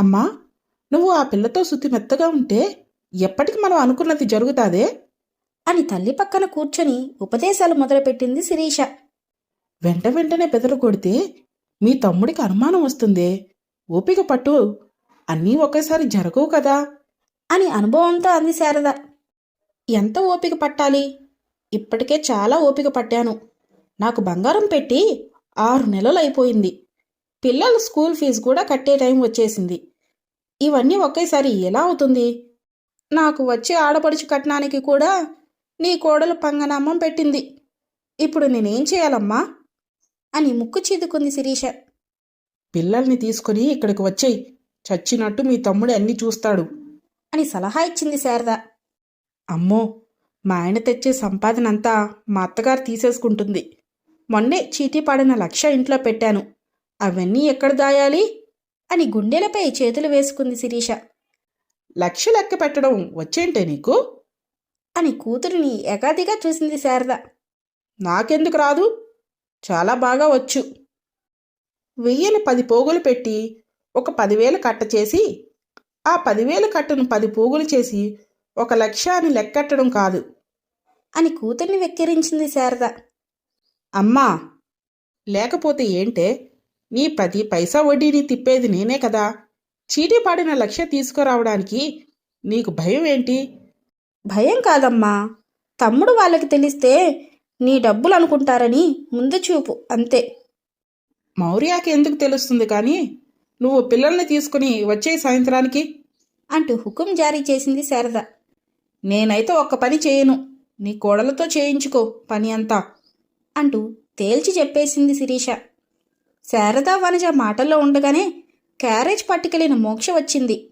అమ్మా నువ్వు ఆ పిల్లతో శుద్ధి మెత్తగా ఉంటే ఎప్పటికి మనం అనుకున్నది జరుగుతాదే? అని తల్లి పక్కన కూర్చొని ఉపదేశాలు మొదలుపెట్టింది శిరీష. వెంట వెంటనే బెదరు కొడితే మీ తమ్ముడికి అనుమానం వస్తుందే? ఓపిక పట్టు అన్నీ ఒకేసారి జరగవు కదా? అని అనుభవంతో అంది శారద. ఎంత ఓపిక పట్టాలి? ఇప్పటికే చాలా ఓపిక పట్టాను. నాకు బంగారం పెట్టి ఆరు నెలలు అయిపోయింది పిల్లల స్కూల్ ఫీజు కూడా కట్టే టైం వచ్చేసింది. ఇవన్నీ ఒకేసారి ఎలా అవుతుంది? నాకు వచ్చే ఆడపడుచు కట్నానికి కూడా నీ కోడలు పంగనామం పెట్టింది. ఇప్పుడు నేనేం చేయాలమ్మా? అని ముక్కు చీదుకుంది శిరీష. పిల్లల్ని తీసుకుని ఇక్కడికి వచ్చేయి. చచ్చినట్టు మీ తమ్ముడు అన్ని చూస్తాడు. అని సలహా ఇచ్చింది శారద. అమ్మో! మా ఆయన తెచ్చే సంపాదన అంతా మా అత్తగారు తీసేసుకుంటుంది. మొన్నే చీటీ పాడిన లక్ష ఇంట్లో పెట్టాను. అవన్నీ ఎక్కడ దాయాలి? అని గుండెలపై చేతులు వేసుకుంది శిరీష. లక్ష లెక్క పెట్టడం వచ్చేంటే నీకు? అని కూతురిని ఎగాదిగా చూసింది శారద. నాకెందుకు రాదు? చాలా బాగా వచ్చు. వెయ్యిని పది పోగులు పెట్టి ఒక పదివేలు కట్ట చేసి ఆ పదివేలు కట్టను పది పోగులు చేసి ఒక లక్ష అని లెక్కట్టడం కాదు. అని కూతుర్ని వెక్కిరించింది శారద. అమ్మా లేకపోతే ఏంటే? నీ ప్రతి పైసా వడ్డీని తిప్పేది నేనే కదా. చీటీ పాడిన లక్ష తీసుకురావడానికి నీకు భయం ఏంటి? భయం కాదమ్మా. తమ్ముడు వాళ్ళకి తెలిస్తే నీ డబ్బులు అనుకుంటారని ముందు చూపు అంతే. మౌర్యాకి ఎందుకు తెలుస్తుంది కానీ? నువ్వు పిల్లల్ని తీసుకుని వచ్చే సాయంత్రానికి. అంటూ హుకుం జారీ చేసింది శారద. నేనైతే ఒక్క పని చేయను. నీ కోడలతో చేయించుకో పని అంతా. అంటూ తేల్చి చెప్పేసింది శిరీష. శారద వనజ మాటల్లో ఉండగానే క్యారేజ్ పట్టుకెళ్ళిన మోక్ష వచ్చింది.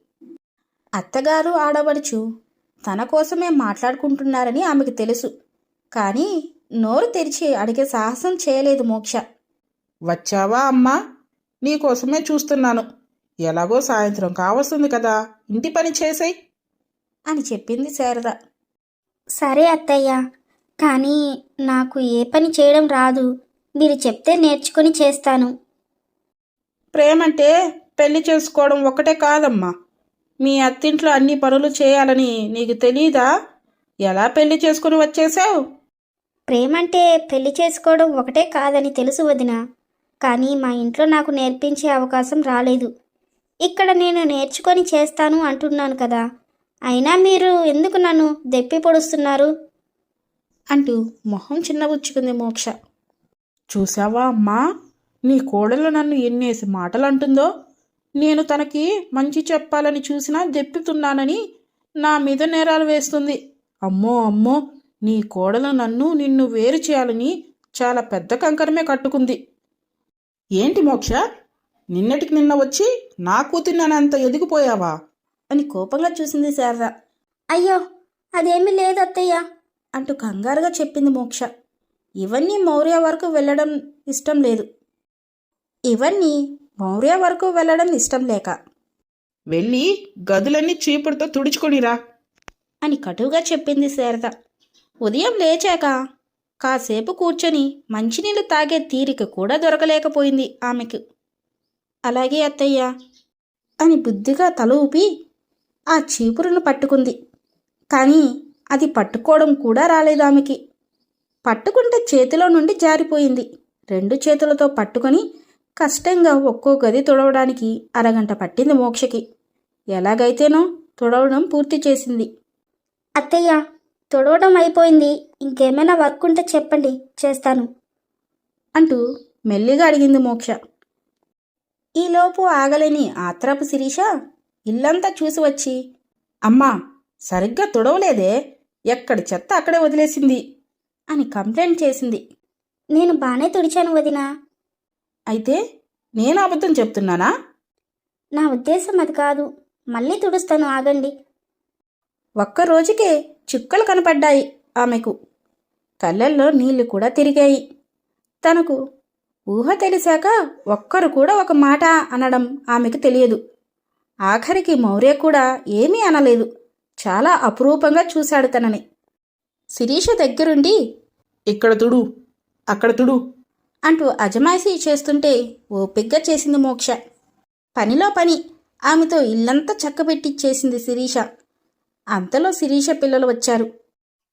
అత్తగారు ఆడబడుచు తన కోసమే మాట్లాడుకుంటున్నారని ఆమెకు తెలుసు. కానీ నోరు తెరిచి అడిగే సాహసం చేయలేదు మోక్ష. వచ్చావా అమ్మా? నీకోసమే చూస్తున్నాను. ఎలాగో సాయంత్రం కావస్తుంది కదా ఇంటి పని చేసేయ్. అని చెప్పింది శారద. సరే అత్తయ్య కానీ నాకు ఏ పని చేయడం రాదు. మీరు చెప్తే నేర్చుకుని చేస్తాను. ప్రేమంటే పెళ్ళి చేసుకోవడం ఒకటే కాదమ్మా. మీ అత్తింట్లో అన్ని పనులు చేయాలని నీకు తెలీదా? ఎలా పెళ్ళి చేసుకుని వచ్చేసావు ప్రేమంటే పెళ్ళి చేసుకోవడం ఒకటే కాదని తెలుసు వదిన. కానీ మా ఇంట్లో నాకు నేర్పించే అవకాశం రాలేదు. ఇక్కడ నేను నేర్చుకొని చేస్తాను అంటున్నాను కదా. అయినా మీరు ఎందుకు నన్ను దెప్పి పొడుస్తున్నారు? అంటూ మొహం చిన్నబుచ్చుకుంది మోక్ష. చూసావా అమ్మా? నీ కోడలు నన్ను ఎన్నేసి మాటలు అంటుందో నేను తనకి మంచి చెప్పాలని చూసినా దెప్పుతున్నానని నా మీద నేరాలు వేస్తుంది. అమ్మో అమ్మో నీ కోడలు నన్ను నిన్ను వేరు చేయాలని చాలా పెద్ద కంకరమే కట్టుకుంది. ఏంటి మోక్ష? నిన్నటికి నిన్న వచ్చి నా కూతుర్నంత ఎదిగిపోయావా? అని కోపంగా చూసింది శారద. అయ్యో అదేమీ లేదు అత్తయ్య అంటూ కంగారుగా చెప్పింది మోక్ష. ఇవన్నీ మౌర్య వరకు వెళ్ళడం ఇష్టం లేదు. ఇవన్నీ మౌర్య వరకు వెళ్ళడం ఇష్టం లేక. వెళ్ళి గదులన్నీ చీపుడుతో తుడుచుకొనిరా. అని కటువుగా చెప్పింది శారద. ఉదయం లేచాక కాసేపు కూర్చొని మంచినీళ్ళు తాగే తీరిక కూడా దొరకలేకపోయింది ఆమెకు. అలాగే అత్తయ్య అని బుద్ధిగా తల ఊపి ఆ చీపురును పట్టుకుంది. కానీ అది పట్టుకోవడం కూడా రాలేదు ఆమెకి. పట్టుకుంటే చేతిలో నుండి జారిపోయింది. రెండు చేతులతో పట్టుకొని కష్టంగా ఒక్కో గది తుడవడానికి అరగంట పట్టింది మోక్షకి. ఎలాగైతేనో తుడవడం పూర్తి చేసింది. అత్తయ్య తొడవడం అయిపోయింది. ఇంకేమైనా వర్క్ ఉంటే చెప్పండి చేస్తాను. అంటూ మెల్లిగా అడిగింది మోక్ష. ఈలోపు ఆగలేని ఆత్రపు శిరీష ఇల్లంతా చూసి వచ్చి అమ్మా సరిగ్గా తుడవలేదే. ఎక్కడి చెత్త అక్కడే వదిలేసింది అని కంప్లైంట్ చేసింది. నేను బాగానే తుడిచాను వదినా. అయితే నేను అబద్ధం చెప్తున్నానా? నా ఉద్దేశం అది కాదు. మళ్ళీ తుడుస్తాను ఆగండి. ఒక్క రోజుకే చుక్కలు కనపడ్డాయి ఆమెకు. కళ్ళల్లో నీళ్ళు కూడా తిరిగాయి. తనకు ఊహ తెలిసాక ఒక్కరు కూడా ఒక మాట అనడం ఆమెకు తెలియదు. ఆఖరికి మౌర్య కూడా ఏమీ అనలేదు. చాలా అపురూపంగా చూశాడు తనని. శిరీష దగ్గరుండి ఇక్కడ తుడు అక్కడ తుడు. అంటూ అజమాయిషీ చేస్తుంటే ఓపిగ్గా చేసింది మోక్ష. పనిలో పని. ఆమెతో ఇల్లంతా చక్కబెట్టిచ్చేసింది శిరీష. అంతలో శిరీష పిల్లలు వచ్చారు.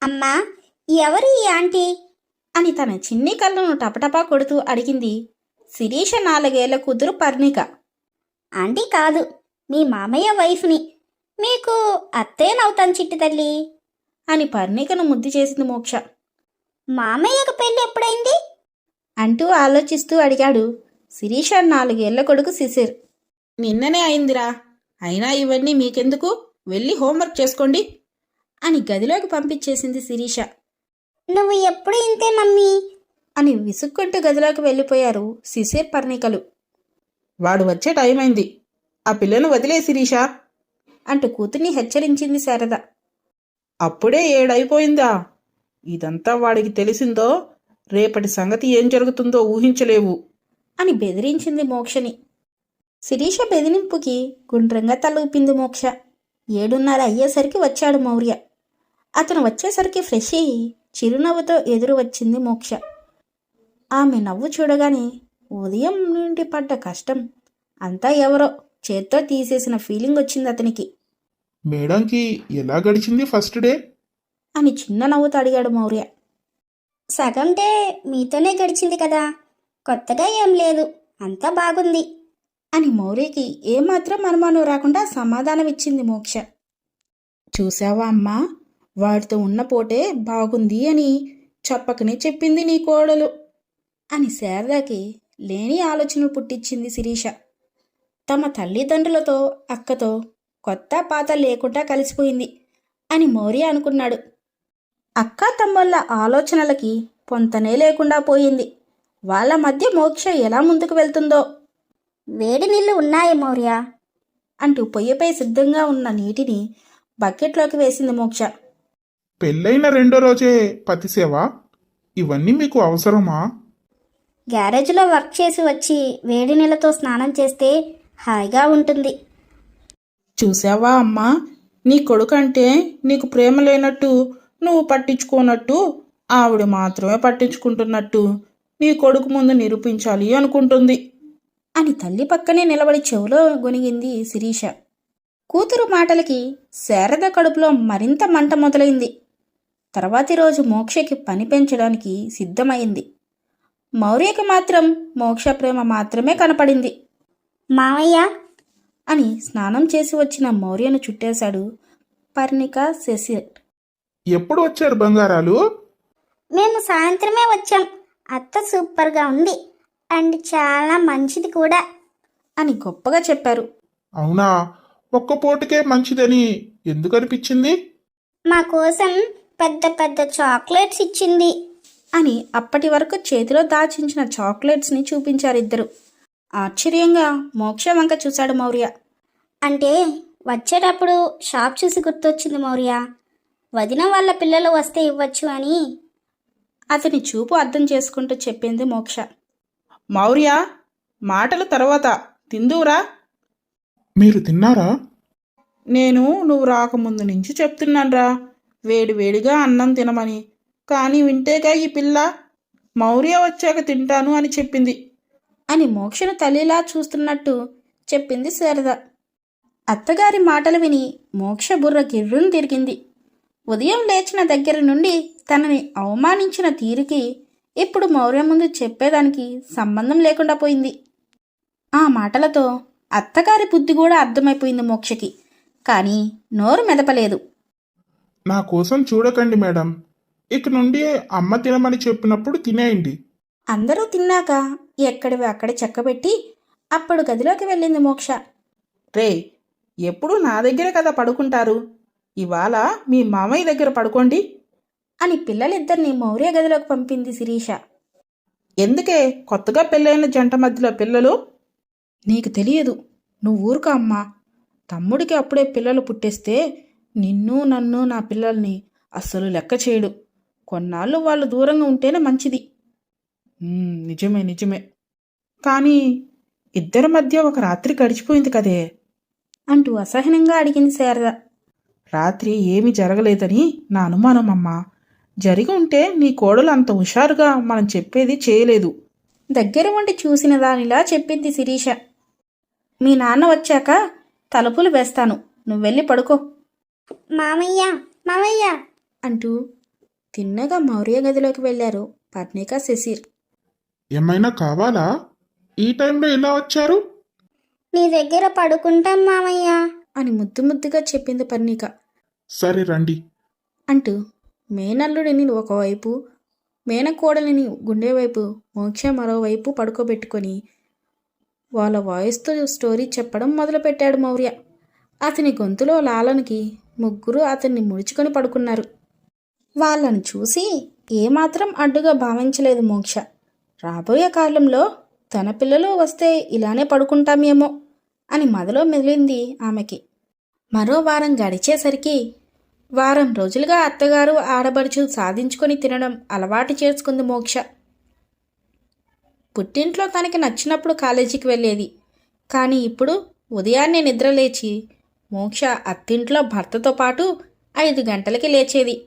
అమ్మా ఎవరు ఈ ఆంటీ? అని తన చిన్ని కళ్ళను టపటపా కొడుతూ అడిగింది శిరీష నాలుగేళ్ళ కూతురు పర్ణిక. ఆంటీ కాదు మీ మామయ్య వైఫ్ని. మీకు అత్తయ్యనవుతాను చిట్టి తల్లి. అని పర్ణికను ముద్దు చేసింది మోక్ష. మామయ్యకు పెళ్ళి ఎప్పుడైంది? అంటూ ఆలోచిస్తూ అడిగాడు. శిరీష నాలుగేళ్ళ కొడుకు శిశిర్. నిన్ననే అయిందిరా. అయినా ఇవన్నీ మీకెందుకు? వెళ్ళి హోంవర్క్ చేసుకోండి. అని గదిలోకి పంపించేసింది శిరీష. నువ్వు ఎప్పుడు ఇంతే మమ్మీ? అని విసుక్కుంటూ గదిలోకి వెళ్ళిపోయారు శిశిర్ పర్ణికలు. వాడు వచ్చే టైం అయింది. ఆ పిల్లను వదిలే శిరీష. అంటూ కూతుర్ని హెచ్చరించింది శారద. అప్పుడే ఏడైపోయిందా? ఇదంతా వాడికి తెలిసిందో రేపటి సంగతి ఏం జరుగుతుందో ఊహించలేవు. అని బెదిరించింది మోక్షని. శిరీష బెదిరింపుకి గుండ్రంగా తల ఊపింది మోక్ష. ఏడున్నర అయ్యేసరికి వచ్చాడు మౌర్య. అతను వచ్చేసరికి ఫ్రెష్ అయ్యి చిరునవ్వుతో ఎదురు వచ్చింది మోక్ష. ఆమె నవ్వు చూడగానే ఉదయం నుండి పడ్డ కష్టం. అంతా ఎవరో చేత్తో తీసేసిన ఫీలింగ్ వచ్చింది అతనికి. మేడంకి ఎలా గడిచింది ఫస్ట్ డే? అని చిన్న నవ్వుతో అడిగాడు మౌర్య. సగం డే మీతోనే గడిచింది కదా. కొత్తగా ఏం లేదు. అంతా బాగుంది. అని మౌర్యకి ఏమాత్రం అనుమానం రాకుండా సమాధానమిచ్చింది మోక్ష. చూసావా అమ్మా? వాడితో ఉన్న పోటే బాగుంది అని చెప్పకనే చెప్పింది నీ కోడలు. అని శారదాకి లేని ఆలోచనలు పుట్టించింది శిరీష. తమ తల్లిదండ్రులతో అక్కతో కొత్త పాత లేకుండా కలిసిపోయింది అని మౌర్య అనుకున్నాడు. అక్క తమ్ముళ్ళ ఆలోచనలకి పొంతనే లేకుండా పోయింది. వాళ్ళ మధ్య మోక్ష ఎలా ముందుకు వెళ్తుందో. వేడి నీళ్ళు ఉన్నాయి మౌర్య. అంటూ పొయ్యిపై సిద్ధంగా ఉన్న నీటిని బకెట్లోకి వేసింది మోక్ష. పెళ్ళైన రెండో రోజే పతిసేవ ఇవన్నీ మీకు అవసరమా? గ్యారేజ్లో వర్క్ చేసి వచ్చి వేడి నీళ్ళతో స్నానం చేస్తే హాయిగా ఉంటుంది. చూసావా అమ్మా? నీ కొడుకంటే నీకు ప్రేమ లేనట్టు నువ్వు పట్టించుకోనట్టు ఆవిడ మాత్రమే పట్టించుకుంటున్నట్టు నీ కొడుకు ముందు నిరూపించాలి అనుకుంటుంది. అని తల్లి పక్కనే నిలబడి చెవిలో గొనిగింది శిరీష. కూతురు మాటలకి శారద కడుపులో మరింత మంట మొదలైంది. తర్వాతి రోజు మోక్షకి పని పెంచడానికి సిద్ధమైంది. మౌర్యకి మాత్రం మోక్ష ప్రేమ మాత్రమే కనపడింది. మావయ్య! అని స్నానం చేసి వచ్చిన మౌర్యను చుట్టేశాడు పర్ణిక శశిర్ ఎప్పుడు వచ్చారు బంగారాలు? మేము సాయంత్రమే వచ్చాం. అత్త సూపర్గా ఉంది. అండ్ చాలా మంచిది కూడా అని గొప్పగా చెప్పారు. అవునా? ఒక్క పూటకే మంచిదని ఎందుకు అనిపించింది మా కోసం పెద్ద పెద్ద చాక్లెట్స్ ఇచ్చింది అని అప్పటి వరకు చేతిలో దాచించిన చాక్లెట్స్ని చూపించారిద్దరు ఆశ్చర్యంగా మోక్ష వంక చూశాడు మౌర్య. అంటే వచ్చేటప్పుడు షాప్ చూసి గుర్తొచ్చింది మౌర్య. వదిన వాళ్ళ పిల్లలు వస్తే ఇవ్వచ్చు అని. అతని చూపు అర్థం చేసుకుంటూ చెప్పింది మోక్ష. మౌర్య మాటలు తర్వాత తిందువురా మీరు తిన్నారా? నేను నువ్వు రాకముందు నుంచి చెప్తున్నాన్రా. వేడి వేడిగా అన్నం తినమని. కానీ వింటేగా ఈ పిల్ల మౌర్య వచ్చాక తింటాను అని చెప్పింది. అని మోక్షను తల్లిలా చూస్తున్నట్టు చెప్పింది శారద. అత్తగారి మాటలు విని మోక్ష బుర్ర గిర్రును తిరిగింది. ఉదయం లేచిన దగ్గర నుండి తనని అవమానించిన తీరుకి ఇప్పుడు మౌర్య ముందు చెప్పేదానికి సంబంధం లేకుండా పోయింది. ఆ మాటలతో అత్తగారి బుద్ధి కూడా అర్థమైపోయింది మోక్షకి కానీ నోరు మెదపలేదు. నా కోసం చూడకండి మేడం. ఇక నుండి అమ్మ తినమని చెప్పినప్పుడు తినేయండి. అందరూ తిన్నాక ఎక్కడివి అక్కడ చెక్కబెట్టి అప్పుడు గదిలోకి వెళ్ళింది మోక్ష. రే ఎప్పుడు నా దగ్గరే కదా పడుకుంటారు? ఇవాళ మీ మామయ్య దగ్గర పడుకోండి. అని పిల్లలిద్దరిని మౌర్య గదిలోకి పంపింది శిరీష. ఎందుకే? కొత్తగా పెళ్ళైన జంట మధ్యలో పిల్లలు? నీకు తెలియదు నువ్వు ఊరుక అమ్మా. తమ్ముడికి అప్పుడే పిల్లలు పుట్టేస్తే నిన్ను నన్ను నా పిల్లల్ని అస్సలు లెక్క చేయడు. కొన్నాళ్ళు వాళ్ళు దూరంగా ఉంటేనే మంచిది. నిజమే నిజమే. కానీ ఇద్దరి మధ్య ఒక రాత్రి గడిచిపోయింది కదే? అంటూ అసహనంగా అడిగింది శారద. రాత్రి ఏమీ జరగలేదని నా అనుమానం అమ్మా జరిగి ఉంటే నీ కోడలు అంత హుషారుగా మనం చెప్పేది చేయలేదు. దగ్గర ఉండి చూసిన దానిలా చెప్పింది శిరీష. మీ నాన్న వచ్చాక తలుపులు వేస్తాను. నువ్వు వెళ్ళి పడుకో. మామయ్య మామయ్య! అంటూ తిన్నగా మౌర్య గదిలోకి వెళ్ళారు పర్ణిక శశిర్. ఏమైనా కావాలా? ఈ టైంలో ఇలా వచ్చారు? నీ దగ్గర పడుకుంటాం మామయ్య. అని ముద్దు ముద్దుగా చెప్పింది పర్ణిక. సరే రండి. అంటూ మేనల్లుడిని ఒకవైపు మేనకోడలిని గుండె వైపు మోక్ష మరోవైపు పడుకోబెట్టుకొని వాళ్ళ వాయిస్తో స్టోరీ చెప్పడం మొదలుపెట్టాడు మౌర్య. అతని గొంతులో లాలనకి ముగ్గురు అతన్ని ముడుచుకొని పడుకున్నారు. వాళ్ళని చూసి ఏమాత్రం అడ్డుగా భావించలేదు మోక్ష. రాబోయే కాలంలో తన పిల్లలు వస్తే ఇలానే పడుకుంటామేమో. అని మొదలో మెదిలింది ఆమెకి. మరో వారం గడిచేసరికి వారం రోజులుగా అత్తగారు ఆడబడుచు సాధించుకొని తినడం అలవాటు చేసుకుంది మోక్ష. పుట్టింట్లో తనకి నచ్చినప్పుడు కాలేజీకి వెళ్ళేది. కానీ ఇప్పుడు ఉదయాన్నే నిద్రలేచి మోక్ష అత్తింట్లో భర్తతో పాటు ఐదు గంటలకి లేచేది.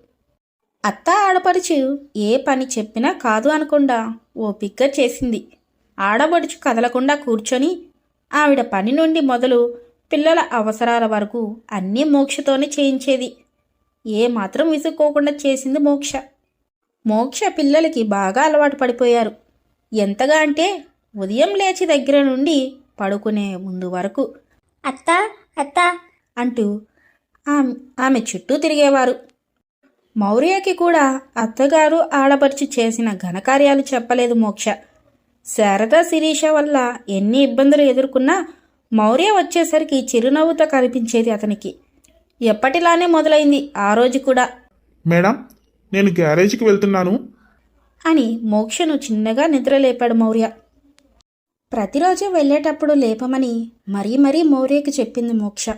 అత్త ఆడపడుచు ఏ పని చెప్పినా కాదు అనకుండా ఓపిగ్గా చేసింది. ఆడబడుచు కదలకుండా కూర్చొని ఆవిడ పని నుండి మొదలు పిల్లల అవసరాల వరకు అన్నీ మోక్షతోనే చేయించేది. ఏ మాత్రం విసుక్కోకుండా చేసింది మోక్ష. మోక్ష పిల్లలకి బాగా అలవాటు పడిపోయారు. ఎంతగా అంటే ఉదయం లేచి దగ్గర నుండి పడుకునే ముందు వరకు. అత్త అత్త అంటూ ఆమె ఆమె చుట్టూ తిరిగేవారు. మౌర్యకి కూడా అత్తగారు ఆడపరిచి చేసిన ఘనకార్యాలు చెప్పలేదు మోక్ష. శారద శిరీష వల్ల ఎన్ని ఇబ్బందులు ఎదుర్కొన్నా మౌర్య వచ్చేసరికి చిరునవ్వుతో కనిపించేది అతనికి. ఎప్పటిలానే మొదలైంది ఆ రోజు కూడా. మేడం నేను గ్యారేజ్కి వెళ్తున్నాను. అని మోక్షను చిన్నగా నిద్రలేపాడు మౌర్య. ప్రతిరోజు వెళ్ళేటప్పుడు లేపమని మరీ మరీ మౌర్యకి చెప్పింది మోక్ష.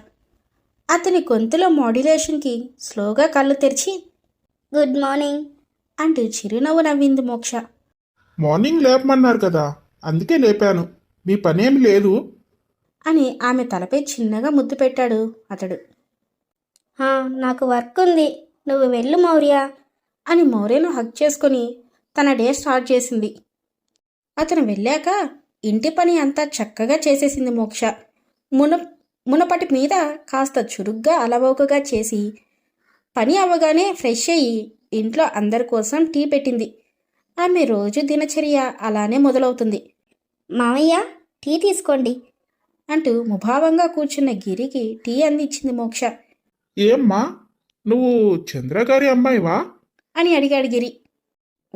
అతని గొంతులో మాడ్యులేషన్కి స్లోగా కళ్ళు తెరిచి గుడ్ మార్నింగ్ అంటూ చిరునవ్వు నవ్వింది మోక్ష. మార్నింగ్ లేపమన్నారు కదా అందుకే లేపాను. మీ పనేమి లేదు? అని ఆమె తలపై చిన్నగా ముద్దు పెట్టాడు అతడు. హా, నాకు వర్క్ ఉంది. నువ్వు వెళ్ళు మౌర్య అని మౌర్యను హక్ చేసుకుని తన డే స్టార్ట్ చేసింది. అతను వెళ్ళాక ఇంటి పని అంతా చక్కగా చేసేసింది మోక్ష. మున మునపటి మీద కాస్త చురుగ్గా అలవోకగా చేసి పని అవ్వగానే ఫ్రెష్ అయ్యి ఇంట్లో అందరి కోసం టీ పెట్టింది. ఆమె రోజు దినచర్య అలానే మొదలవుతుంది. మామయ్య టీ తీసుకోండి అంటూ ముభావంగా కూర్చున్న గిరికి టీ అందించింది మోక్ష. ఏమ్మా నువ్వు చంద్రగారి అమ్మాయివా? అని అడిగాడు గిరి.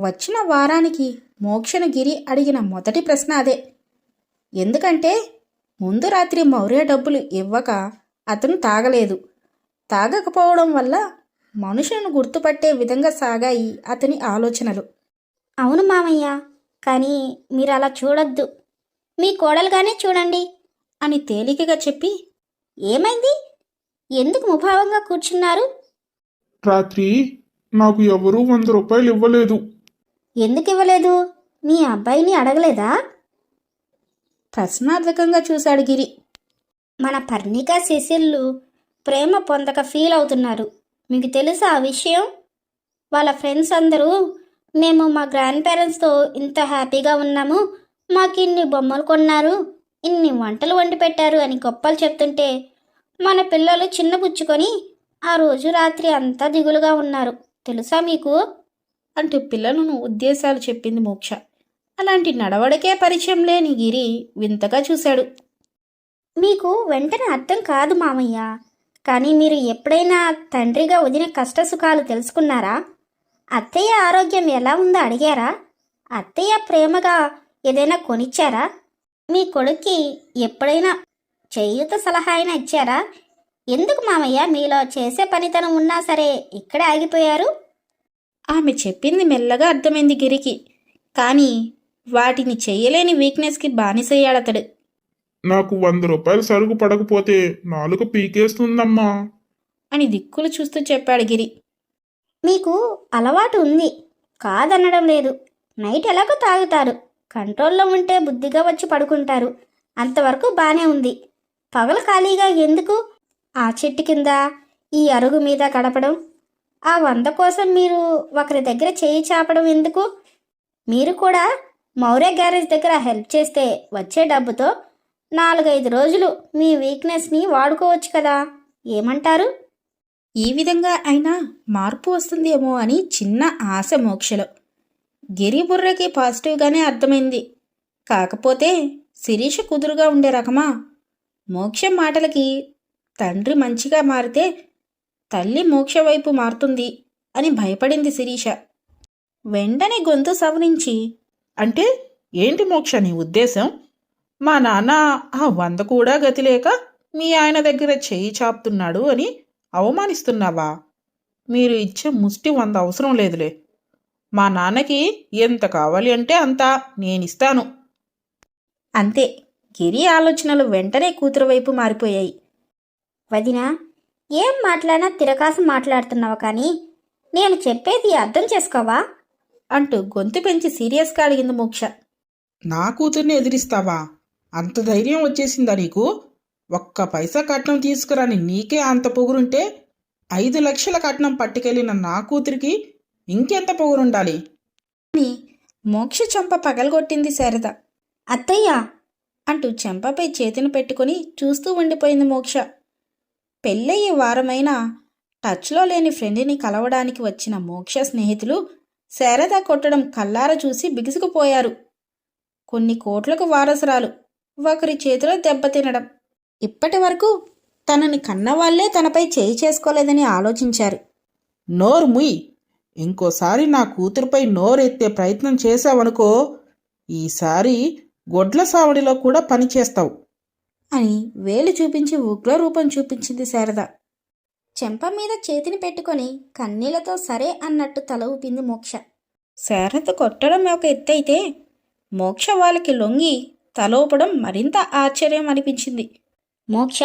వచ్చిన వారానికి మోక్షను గిరి అడిగిన మొదటి ప్రశ్న అదే. ఎందుకంటే ముందు రాత్రి మౌర్య డబ్బులు ఇవ్వక అతను తాగలేదు. తాగకపోవడం వల్ల మనుషులను గుర్తుపట్టే విధంగా సాగాయి అతని ఆలోచనలు. అవును మామయ్య కానీ మీరు అలా చూడొద్దు. మీ కోడలుగానే చూడండి అని తేలికగా చెప్పి ఏమైంది? ఎందుకు ముభావంగా కూర్చున్నారు? రాత్రి నాకు ఎవరూ వంద రూపాయలు ఇవ్వలేదు. ఎందుకు ఇవ్వలేదు మీ అబ్బాయిని అడగలేదా? ప్రశ్నార్థకంగా చూశాడు గిరి. మన పర్ణిక శిశిల్లు ప్రేమ పొందక ఫీల్ అవుతున్నారు. మీకు తెలుసా ఆ విషయం? వాళ్ళ ఫ్రెండ్స్ అందరూ మేము మా గ్రాండ్ పేరెంట్స్తో ఇంత హ్యాపీగా ఉన్నాము. మాకు ఇన్ని బొమ్మలు కొన్నారు. ఇన్ని వంటలు వండి పెట్టారు అని గొప్పలు చెప్తుంటే మన పిల్లలు చిన్నపుచ్చుకొని ఆ రోజు రాత్రి అంతా దిగులుగా ఉన్నారు. తెలుసా మీకు? అంటూ పిల్లలను ఉద్దేశాలు చెప్పింది మోక్ష. అలాంటి నడవడికే పరిచయం లేని గిరి వింతగా చూశాడు. మీకు వెంటనే అర్థం కాదు మామయ్య. కానీ మీరు ఎప్పుడైనా తండ్రిగా వదిన కష్ట సుఖాలు తెలుసుకున్నారా? అత్తయ్య ఆరోగ్యం ఎలా ఉందో అడిగారా? అత్తయ్య ప్రేమగా ఏదైనా కొనిచ్చారా? మీ కొడుక్కి ఎప్పుడైనా చేయూత సలహా అయినా ఇచ్చారా? ఎందుకు మామయ్య మీలో చేసే పనితనం ఉన్నా సరే ఇక్కడే ఆగిపోయారు? ఆమె చెప్పింది మెల్లగా అర్థమైంది గిరికి. కానీ వాటిని చెయ్యలేని వీక్నెస్కి బానిసయ్యాడతడు నాకు వంద రూపాయలు సరుకు పడకపోతే నాలుగు పీకేస్తుందమ్మా. అని దిక్కులు చూస్తూ చెప్పాడు గిరి. మీకు అలవాటు ఉంది. కాదనడం లేదు. నైట్ ఎలాగో తాగుతారు. కంట్రోల్లో ఉంటే బుద్ధిగా వచ్చి పడుకుంటారు. అంతవరకు బానే ఉంది. పగలు ఖాళీగా ఎందుకు? ఆ చెట్టు కింద ఈ అరుగు మీద గడపడం ఆ వంద కోసం మీరు ఒకరి దగ్గర చేయి చాపడం ఎందుకు? మీరు కూడా మౌర్య గ్యారేజ్ దగ్గర హెల్ప్ చేస్తే వచ్చే డబ్బుతో నాలుగైదు రోజులు మీ వీక్నెస్ని వాడుకోవచ్చు కదా. ఏమంటారు? ఈ విధంగా అయినా మార్పు వస్తుందేమో అని చిన్న ఆశ మోక్షలో. గిరి బుర్రకి పాజిటివ్గానే అర్థమైంది. కాకపోతే శిరీష కుదురుగా ఉండే రకమా? మోక్ష మాటలకి తండ్రి మంచిగా మారితే తల్లి మోక్ష వైపు మారుతుంది అని భయపడింది శిరీష. వెంటనే గొంతు సవరించి అంటే ఏంటి మోక్ష నీ ఉద్దేశం? మా నాన్న ఆ వంద కూడా గతి లేక మీ ఆయన దగ్గర చేయి చాపుతున్నాడు అని అవమానిస్తున్నావా? మీరు ఇచ్చే ముష్టి వంద అవసరం లేదులే. మా నాన్నకి ఎంత కావాలి అంటే అంత నేనిస్తాను. అంతే. గిరి ఆలోచనలు వెంటనే కూతురు వైపు మారిపోయాయి. వదినా ఏం మాట్లాడినా తిరకాసు మాట్లాడుతున్నావు కానీ నేను చెప్పేది అర్థం చేసుకోవా? అంటూ గొంతు పెంచి సీరియస్గా అడిగింది మోక్ష. నా కూతుర్ని ఎదిరిస్తావా? అంత ధైర్యం వచ్చేసిందా నీకు? ఒక్క పైసా కట్నం తీసుకురాని నీకే అంత పొగురుంటే ఐదు లక్షల కట్నం పట్టుకెళ్ళిన నా కూతురికి ఇంకెంత పొగురుండాలి? అని మోక్ష చెంప పగలగొట్టింది శారద. అత్తయ్య! అంటూ చెంపపై చేతిని పెట్టుకొని చూస్తూ ఉండిపోయింది మోక్ష. పెళ్ళయ్యే వారమైనా టచ్లో లేని ఫ్రెండ్ని కలవడానికి వచ్చిన మోక్ష స్నేహితులు శారద కొట్టడం కల్లార చూసి బిగుసుకుపోయారు. కొన్ని కోట్లకు వారసురాలు. ఒకరి చేతిలో దెబ్బతినడం ఇప్పటి వరకు తనని కన్నవాళ్ళే తనపై చేయి చేసుకోలేదని ఆలోచించారు. నోరు ముయ్. ఇంకోసారి నా కూతురుపై నోరెత్తే ప్రయత్నం చేశావనుకో ఈసారి గొడ్ల సావడిలో కూడా పని చేస్తావు. అని వేలు చూపించి ఉగ్రరూపం చూపించింది శారద. చెంప మీద చేతిని పెట్టుకొని కన్నీళ్ళతో సరే అన్నట్టు తల ఊపింది మోక్ష. శారద కొట్టడం ఒక ఎత్తైతే మోక్ష వాళ్ళకి లొంగి తల ఊపడం మరింత ఆశ్చర్యం అనిపించింది. మోక్ష?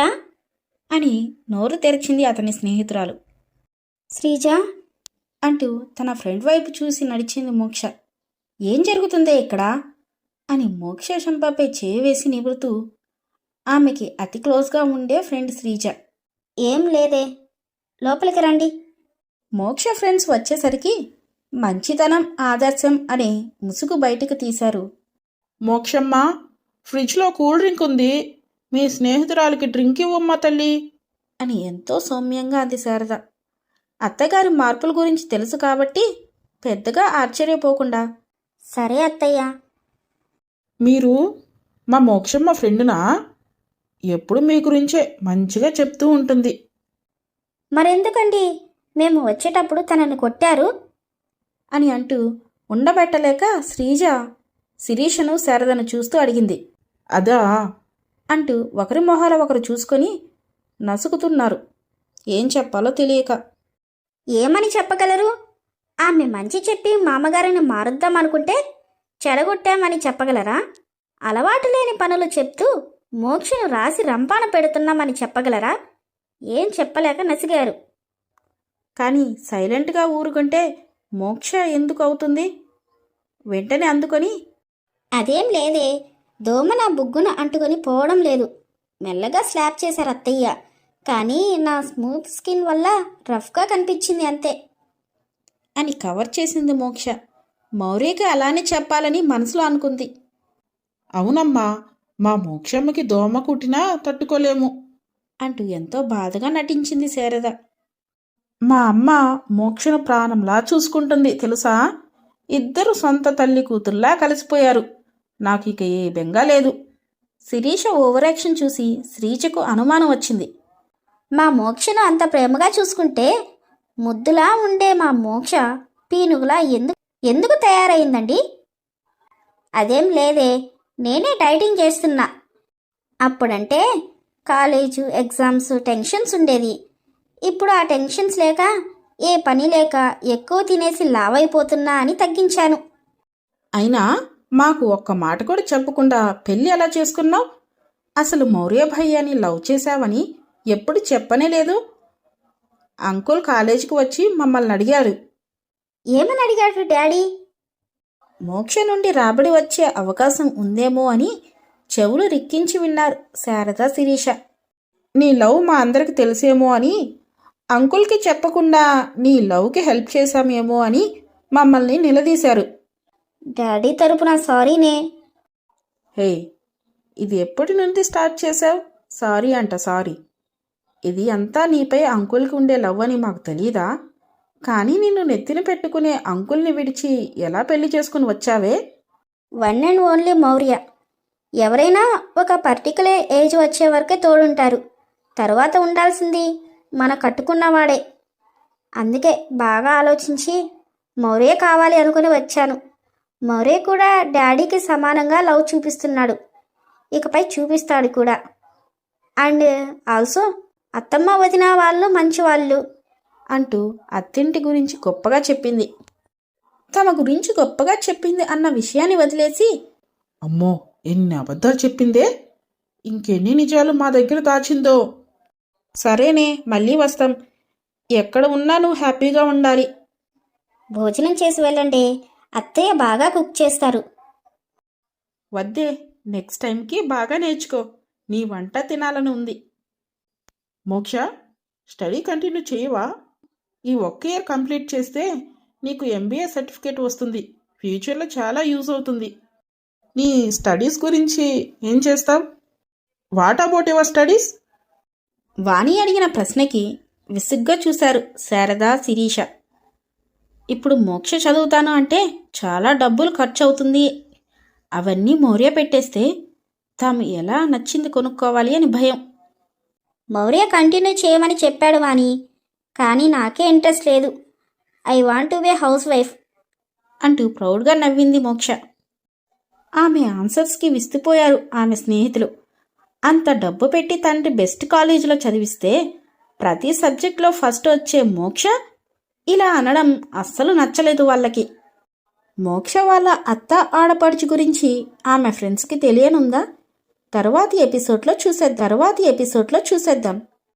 అని నోరు తెరిచింది అతని స్నేహితురాలు. శ్రీజ! అంటూ తన ఫ్రెండ్ వైపు చూసి నడిచింది మోక్ష. ఏం జరుగుతుందే ఇక్కడ? అని మోక్ష శంపపై చేయి వేసి నిబురుతూ ఆమెకి అతి క్లోజ్గా ఉండే ఫ్రెండ్ శ్రీజ. ఏం లేదే. లోపలికి రండి. మోక్ష ఫ్రెండ్స్ వచ్చేసరికి మంచితనం ఆదర్శం అనే ముసుగు బయటకు తీశారు. మోక్షమ్మ ఫ్రిడ్జ్లో కూల్ డ్రింక్ ఉంది. మీ స్నేహితురాలికి డ్రింక్ ఇవ్వమ్మా తల్లి. అని ఎంతో సౌమ్యంగా అంది శారద. అత్తగారి మార్పుల గురించి తెలుసు కాబట్టి పెద్దగా ఆశ్చర్యపోకుండా సరే అత్తయ్య. మీరు మా మోక్షమ్మ ఫ్రెండునా? ఎప్పుడు మీ గురించే మంచిగా చెప్తూ ఉంటుంది. మరెందుకండి? మేము వచ్చేటప్పుడు తనని కొట్టారు అని అంటూ ఉండబెట్టలేక శ్రీజ శిరీషను శారదను చూస్తూ అడిగింది. అదా అంటూ ఒకరి మొహాల ఒకరు చూసుకొని నసుకుతున్నారు. ఏం చెప్పాలో తెలియక. ఏమని చెప్పగలరు? ఆమె మంచి చెప్పి మామగారిని మారుద్దాం అనుకుంటే చెడగొట్టామని చెప్పగలరా? అలవాటు లేని పనులు చెప్తూ మోక్షను రాసి రంపాన పెడుతున్నామని చెప్పగలరా? ఏం చెప్పలేక నసిగారు. కానీ సైలెంట్గా ఊరుకుంటే మోక్ష ఎందుకు అవుతుంది? వెంటనే అందుకొని అదేం లేదే. దోమ నా బుగ్గున అంటుకొని పోవడం లేదు. మెల్లగా స్లాప్ చేశారు అత్తయ్య. కానీ నా స్మూత్ స్కిన్ వల్ల రఫ్గా కనిపించింది అంతే. అని కవర్ చేసింది మోక్ష. మౌర్యకి అలానే చెప్పాలని మనసులో అనుకుంది. అవునమ్మా మా మోక్షమ్మకి దోమ కుట్టినా తట్టుకోలేము అంటూ ఎంతో బాధగా నటించింది శారద. మా అమ్మ మోక్షను ప్రాణంలా చూసుకుంటుంది తెలుసా? ఇద్దరు సొంత తల్లి కూతుర్లా కలిసిపోయారు. నాకు ఇక ఏ బెంగా లేదు. శిరీష ఓవర్ యాక్షన్ చూసి శ్రీజకు అనుమానం వచ్చింది. మా మోక్షను అంత ప్రేమగా చూసుకుంటే ముద్దులా ఉండే మా మోక్ష పీనుగులా ఎందుకు ఎందుకు తయారైందండి? అదేం లేదే నేనే డైటింగ్ చేస్తున్నా. అప్పుడంటే కాలేజు ఎగ్జామ్స్ టెన్షన్స్ ఉండేది. ఇప్పుడు ఆ టెన్షన్స్ లేక ఏ పని లేక ఎక్కువ తినేసి లావైపోతున్నా అని తగ్గించాను. అయినా మాకు ఒక్క మాట కూడా చెప్పకుండా పెళ్ళి ఎలా చేసుకున్నావు? అసలు మౌర్య భయ్యాని లవ్ చేశావని ఎప్పుడు చెప్పనే లేదు. అంకుల్ కాలేజీకి వచ్చి మమ్మల్ని అడిగారు. ఏమని అడిగాడు డాడీ? మోక్ష నుండి రాబడి వచ్చే అవకాశం ఉందేమో అని చెవులు రిక్కించి విన్నారు శారద శిరీష. నీ లవ్ మా అందరికి తెలిసేమో అని అంకుల్కి చెప్పకుండా నీ లవ్కి హెల్ప్ చేశామేమో అని మమ్మల్ని నిలదీశారు. డాడీ తరపున సారీనే. హే ఇది ఎప్పటి నుండి స్టార్ట్ చేసావు సారీ అంట సారీ. ఇది అంతా నీపై అంకుల్కి ఉండే లవ్ అని మాకు తెలీదా? కానీ నిన్ను నెత్తిన పెట్టుకునే అంకుల్ని విడిచి ఎలా పెళ్ళి చేసుకుని వచ్చావే? One and only Maurya. ఎవరైనా ఒక పర్టికులర్ ఏజ్ వచ్చే వరకే తోడుంటారు. తర్వాత ఉండాల్సింది మన కట్టుకున్నవాడే అందుకే బాగా ఆలోచించి మౌర్య కావాలి అనుకుని వచ్చాను. మౌర్య కూడా డాడీకి సమానంగా లవ్ చూపిస్తున్నాడు. ఇకపై చూపిస్తాడు కూడా. అండ్ ఆల్సో అత్తమ్మ వదిన వాళ్ళు మంచి వాళ్ళు అంటూ అత్తింటి గురించి గొప్పగా చెప్పింది. తమ గురించి గొప్పగా చెప్పింది అన్న విషయాన్ని వదిలేసి అమ్మో ఎన్ని అబద్ధాలు చెప్పిందే? ఇంకెన్ని నిజాలు మా దగ్గర దాచిందో? సరేనే మళ్ళీ వస్తాం. ఎక్కడ ఉన్నా నువ్వు హ్యాపీగా ఉండాలి. భోజనం చేసి వెళ్ళండి. అత్తయ్య బాగా కుక్ చేస్తారు. వద్దే నెక్స్ట్ టైంకి బాగా నేర్చుకో. నీ వంట తినాలని ఉంది. మోక్ష స్టడీ కంటిన్యూ చేయవా? ఈ ఒక్క ఇయర్ కంప్లీట్ చేస్తే నీకు ఎంబీఏ సర్టిఫికేట్ వస్తుంది. ఫ్యూచర్లో చాలా యూజ్ అవుతుంది. నీ స్టడీస్ గురించి ఏం చేస్తావు? What about your studies? Vani అడిగిన ప్రశ్నకి విసుగ్గా చూశారు శారద శిరీష. ఇప్పుడు మోక్ష చదువుతాను అంటే చాలా డబ్బులు ఖర్చు అవుతుంది అవన్నీ మోర్య పెట్టేస్తే తాము ఎలా నచ్చింది కొనుక్కోవాలి అని భయం. మౌర్య కంటిన్యూ చేయమని చెప్పాడు వాణి. కానీ నాకే ఇంట్రెస్ట్ లేదు. I want to be housewife. అంటూ ప్రౌడ్గా నవ్వింది మోక్ష. ఆమె ఆన్సర్స్కి విస్తుపోయారు ఆమె స్నేహితులు. అంత డబ్బు పెట్టి తండ్రి బెస్ట్ కాలేజీలో చదివిస్తే ప్రతి సబ్జెక్ట్లో ఫస్ట్ వచ్చే మోక్ష ఇలా అనడం అస్సలు నచ్చలేదు వాళ్ళకి. మోక్ష వాళ్ళ అత్త ఆడపడుచు గురించి ఆమె ఫ్రెండ్స్కి తెలియనుందా? తర్వాతి ఎపిసోడ్లో చూసే తర్వాతి ఎపిసోడ్లో చూసేద్దాం.